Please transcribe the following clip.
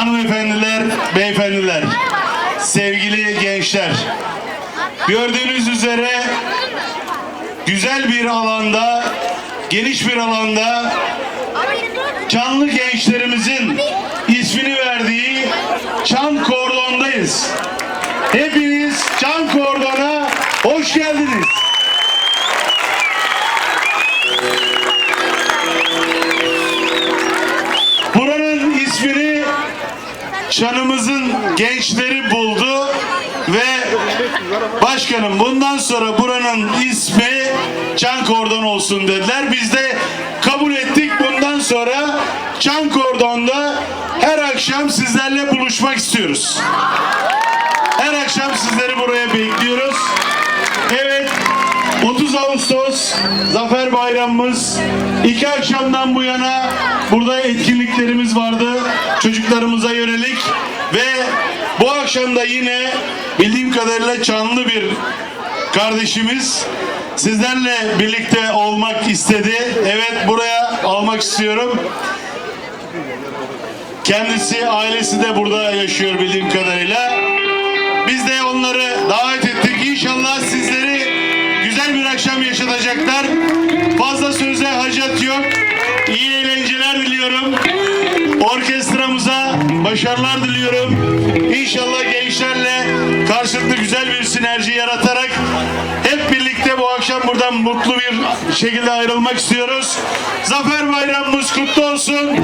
Hanımefendiler, beyefendiler, sevgili gençler. Gördüğünüz üzere güzel bir alanda, geniş bir alanda Çanlı gençlerimizin ismini verdiği Çan Kordon'dayız. Hepiniz Çan Kordon'a hoş geldiniz. Çanımızın gençleri buldu ve başkanım bundan sonra buranın ismi Çan Kordon olsun dediler. Biz de kabul ettik. Bundan sonra Çan Kordon'da her akşam sizlerle buluşmak istiyoruz. Her akşam sizleri buraya bekliyoruz. Evet 30 Ağustos Zafer Bayramımız iki akşamdan bu yana burada etkinliklerimiz vardı çocuklarımıza yönelik ve bu akşam da yine bildiğim kadarıyla Çanlı bir kardeşimiz sizlerle birlikte olmak istedi. Evet buraya almak istiyorum. Kendisi ailesi de burada yaşıyor bildiğim kadarıyla. Biz de onları davet ettik. İnşallah sizleri güzel bir akşam yaşatacaklar. Fazla söze Orkestramıza başarılar diliyorum. İnşallah gençlerle karşılıklı güzel bir sinerji yaratarak hep birlikte bu akşam buradan mutlu bir şekilde ayrılmak istiyoruz. Zafer Bayramımız kutlu olsun.